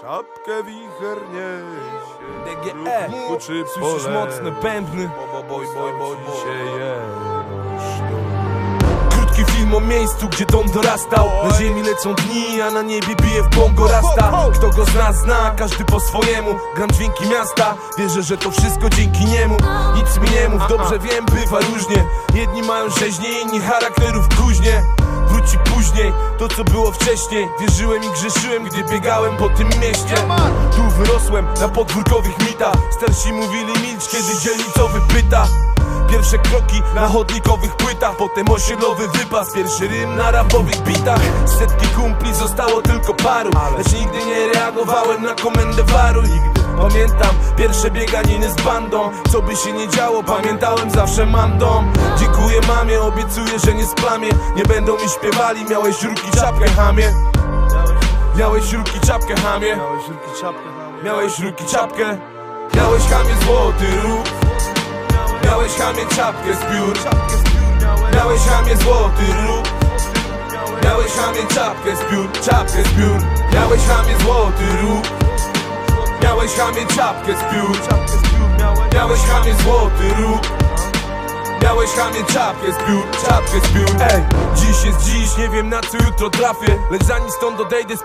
Czapkę wicher niesie. DGE, Uczy słyszysz mocne bębny Bo, bo, boj, boj, boj, Krótki film o miejscu, gdzie dom dorastał. Na ziemi lecą dni, a na niebie bije w bongo rasta. Kto go zna, zna, każdy po swojemu. Gram dźwięki miasta, wierzę, że to wszystko dzięki niemu. Nic mi nie mów, dobrze wiem, bywa różnie. Jedni mają rzeźnie, inni charakterów kuźnie Wróci później, to co było wcześniej. Wierzyłem i grzeszyłem, gdy biegałem po tym mieście. Tu wyrosłem, na podwórkowych mitach. Starsi mówili milcz, kiedy dzielnicowy pyta Pierwsze kroki na chodnikowych płytach. Potem osiedlowy wypas Pierwszy rym na rapowych bitach. Setki kumpli zostało tylko paru Lecz nigdy nie reagowałem na komendę waru. Pamiętam pierwsze bieganiny z bandą. Co by się nie działo, pamiętałem zawsze mam dom. Dziękuję mamie, obiecuję, że nie splamię Nie będą mi śpiewali, miałeś ruki czapkę hamie Miałeś ruki czapkę hamie Miałeś wielki czapkę Miałeś ruki czapkę. Miałeś hamie złoty róg. Miałeś hamie czapkę z piór miałeś hamie złoty róg. Miałeś hamie czapkę z piór Czapkę z piór Miałeś hamie złoty róg. Miałeś hamie czapkę z piór Miałeś. Hamie złoty róg Miałeś hamie czapkę z piór Czapkę z piór. Ej, dziś jest dziś, nie wiem na co jutro trafię Lecz zanim stąd odejdę